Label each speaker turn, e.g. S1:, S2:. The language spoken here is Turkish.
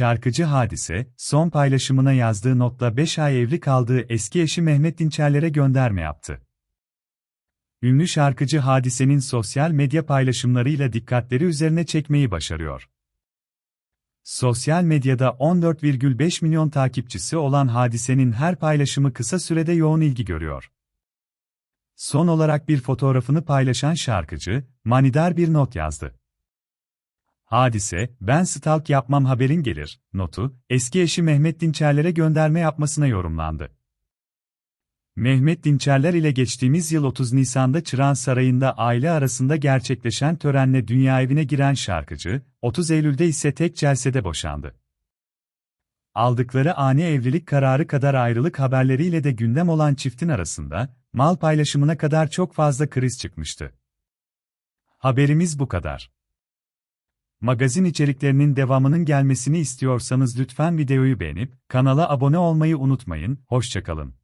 S1: Şarkıcı Hadise, son paylaşımına yazdığı notla 5 ay evli kaldığı eski eşi Mehmet Dinçerler'e gönderme yaptı. Ünlü şarkıcı Hadise'nin sosyal medya paylaşımlarıyla dikkatleri üzerine çekmeyi başarıyor. Sosyal medyada 14,5 milyon takipçisi olan Hadise'nin her paylaşımı kısa sürede yoğun ilgi görüyor. Son olarak bir fotoğrafını paylaşan şarkıcı, manidar bir not yazdı. Hadise, ben stalk yapmam haberin gelir, notu, eski eşi Mehmet Dinçerler'e gönderme yapmasına yorumlandı. Mehmet Dinçerler ile geçtiğimiz yıl 30 Nisan'da Çırağan Sarayı'nda aile arasında gerçekleşen törenle dünya evine giren şarkıcı, 30 Eylül'de ise tek celsede boşandı. Aldıkları ani evlilik kararı kadar ayrılık haberleriyle de gündem olan çiftin arasında, mal paylaşımına kadar çok fazla kriz çıkmıştı. Haberimiz bu kadar. Magazin içeriklerinin devamının gelmesini istiyorsanız lütfen videoyu beğenip kanala abone olmayı unutmayın. Hoşçakalın.